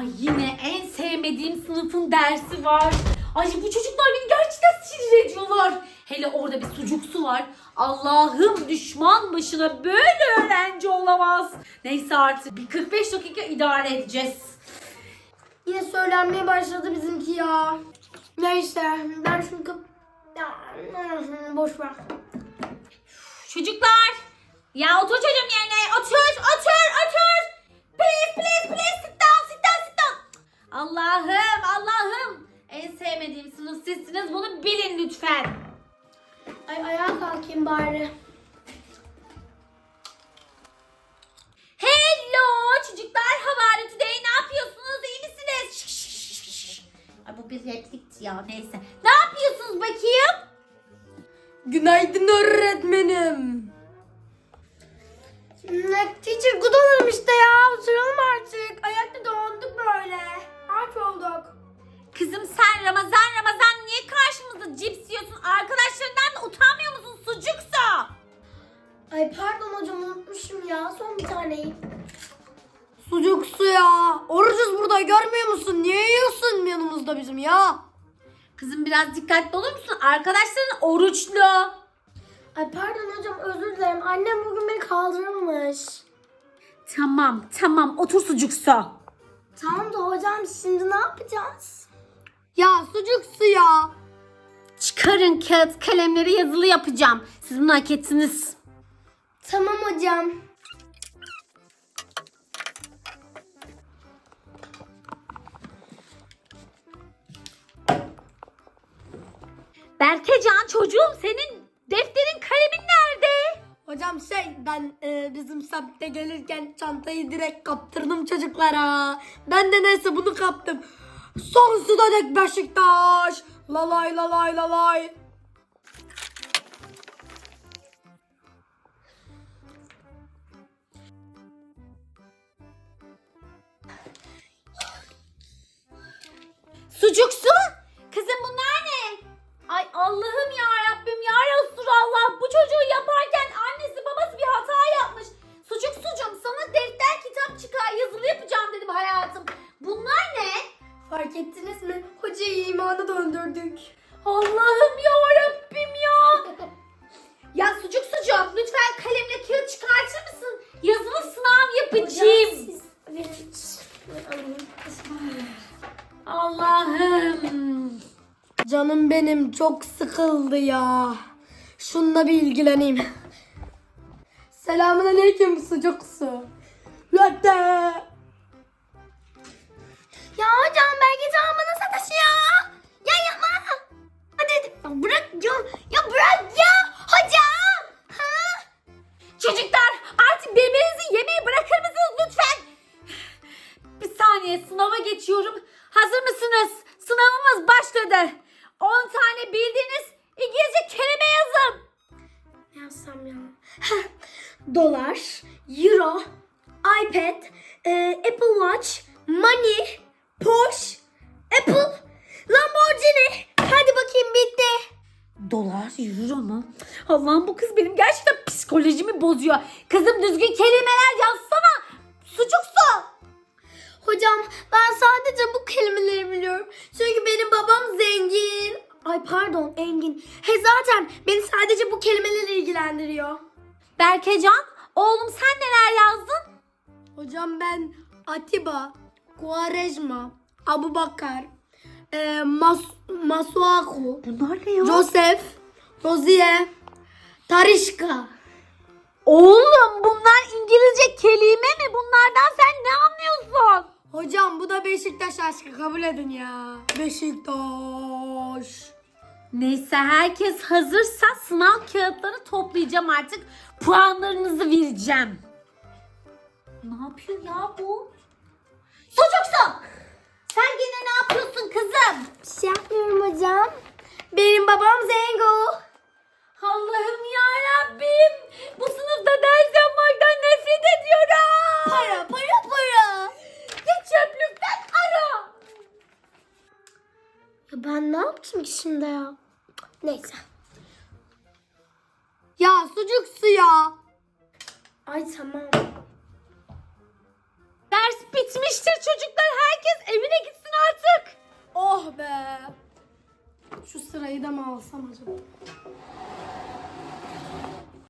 Ay yine en sevmediğim sınıfın dersi var. Ay bu çocuklar beni gerçekten sinir ediyorlar. Hele orada bir sucuksu var. Allah'ım düşman başına böyle öğrenci olamaz. Neyse artık bir 45 dakika idare edeceğiz. Yine söylenmeye başladı bizimki ya. Neyse ben şunu kap... Ya, boş ver. Çocuklar. Ya otur çocuğum yerine. Otur, otur, otur. Sevmediğim sınıf sizsiniz. Bunu bilin lütfen. Ay ayağa kalkayım bari. Hello çocuklar. How are you today? Ne yapıyorsunuz? İyi misiniz? Şş, şş, şş. Ay bu bir replikti ya neyse. Ne yapıyorsunuz bakayım? Günaydın öğretmenim. Ne teacher good olalım işte ya. Ya. Son bir taneyi. Sucuk su ya. Orucuz burada görmüyor musun? Niye yiyorsun yanımızda bizim ya? Kızım biraz dikkatli olur musun? Arkadaşların oruçlu. Ay pardon hocam özür dilerim. Annem bugün beni kaldıramamış. Tamam tamam otur sucuksa. Tamam da hocam şimdi ne yapacağız? Ya sucuk su ya. Çıkarın kağıt kalemleri yazılı yapacağım. Siz bunu hak ettiniz. Tamam hocam. Berkecan çocuğum senin defterin kalemin nerede? Hocam şey ben e, bizim semtte gelirken çantayı direkt kaptırdım çocuklara. Ben de neyse bunu kaptım. Sonsuza dek Beşiktaş. Lalay lalay lalay. Sucuksu? Allah'ım ya Rabbim ya Resulallah. Bu çocuğu yaparken annesi babası bir hata yapmış. Sucuk sucum sana defter kitap çıkar yazılı yapacağım dedim hayatım. Bunlar ne? Fark ettiniz mi? Hocayı imana döndürdük. Allah'ım ya Rabbim ya. Ya sucuk sucuk lütfen kalemle kağıt çıkartır mısın? Yazılı sınav yapacağım. Siz verin. Ben alayım. Canım benim çok sıkıldı ya. Şununla bir ilgileneyim. Selamun aleyküm sucuk su. Latte. Ya hocam belki can bana sataş ya. Ya yapma. Hadi hadi. Bırak ya. Ya bırak ya. Hocam. Ha? Çocuklar artık birbirinizi yemeği bırakır mısınız lütfen? Bir saniye sınava geçiyorum. Hazır mısınız? Sınavımız başladı. 10 tane bildiğiniz İngilizce kelime yazın. Ne yazsam ya? Dolar, euro, iPad, e, Apple Watch, money, Porsche, Apple, Lamborghini. Hadi bakayım bitti. Dolar, euro mu? Allah'ım bu kız benim gerçekten psikolojimi bozuyor. Kızım düzgün kelimeler yazsana. Berkecan, oğlum sen neler yazdın? Hocam ben Atiba, Kuarejma, Abu Bakar, e, Mas Masuaku, Bunlar ne ya? Joseph, Rozier, Tarişka. Oğlum bunlar İngilizce kelime mi? Bunlardan sen ne anlıyorsun? Hocam bu da Beşiktaş aşkı kabul edin ya. Beşiktaş. Neyse herkes hazırsa sınav kağıtları toplayacağım artık. Puanlarınızı vereceğim. Ne yapıyor ya bu? Çocuksun! yapmışım ki ya. Neyse. Ya sucuk suya. Ay tamam. Ders bitmiştir çocuklar. Herkes evine gitsin artık. Oh be. Şu sırayı da mı alsam acaba?